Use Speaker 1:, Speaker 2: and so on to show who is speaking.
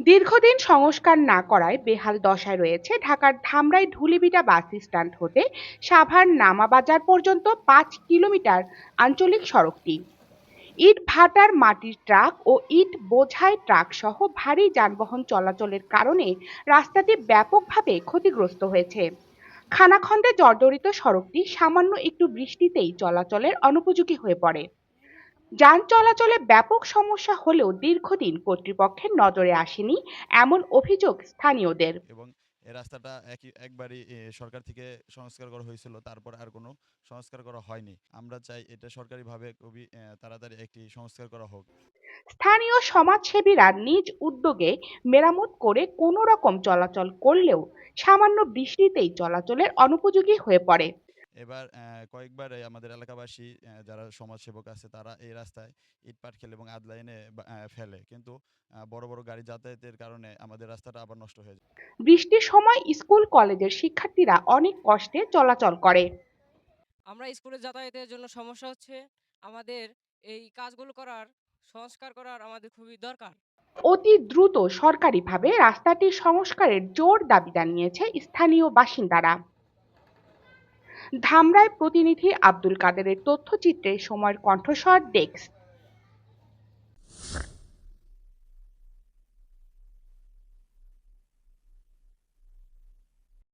Speaker 1: দীর্ঘদিন সংস্কার না করায় বেহাল দশায় রয়েছে ঢাকার ধামরাই ধুলিবিটা বাস স্ট্যান্ড হতে সাভার নামা বাজার পর্যন্ত পাঁচ কিলোমিটার আঞ্চলিক সড়কটি। ইট ভাটার মাটির ট্রাক ও ইট বোঝাই ট্রাক সহ ভারী যানবাহন চলাচলের কারণে রাস্তাটি ব্যাপকভাবে ক্ষতিগ্রস্ত হয়েছে। খানাখন্দে জর্জরিত সড়কটি সামান্য একটু বৃষ্টিতেই চলাচলের অনুপযোগী হয়ে পড়ে। যান চলাচলে ব্যাপক সমস্যা হলেও দীর্ঘদিন কর্তৃপক্ষের নজরে আসেনি এমন অভিযোগ স্থানীয়দের।
Speaker 2: এবং এই রাস্তাটা একবারই সরকার থেকে সংস্কার করা হয়েছিল তারপর আর কোনো সংস্কার করা হয়নি। আমরা চাই এটা সরকারিভাবে খুবই তাড়াতাড়ি একটি সংস্কার করা হোক।
Speaker 1: স্থানীয় সমাজসেবীরা নিজ উদ্যোগে মেরামত করে কোনো রকম চলাচল করলেও সামান্য বৃষ্টিতেই চলাচলের অনুপযোগী হয়ে পড়ে।
Speaker 2: এবার কয়েকবার আমাদের এলাকাবাসী যারা সমাজসেবক আছে তারা এই রাস্তায় ইটপাট খেলে এবং আদলা লাইনে ফেলে। কিন্তু বড় বড় গাড়ি যাতায়াতের কারণে আমাদের রাস্তাটা আবার নষ্ট হয়ে যায়।
Speaker 1: বৃষ্টির সময় স্কুল কলেজের শিক্ষার্থীরা অনেক কষ্টে চলাচল করে।
Speaker 3: আমরা স্কুলে যাতায়াতের জন্য সমস্যা হচ্ছে আমাদের এই কাজগুলো করার সংস্কার করার আমাদের খুবই দরকার।
Speaker 1: অতি দ্রুত সরকারিভাবে রাস্তাটি সংস্কারের জোর দাবি জানিয়েছে স্থানীয় বাসিন্দারা। ধামরাই প্রতিনিধি আব্দুল কাদেরের তথ্যচিত্রে সময়ের কণ্ঠস্বর ডেস্ক।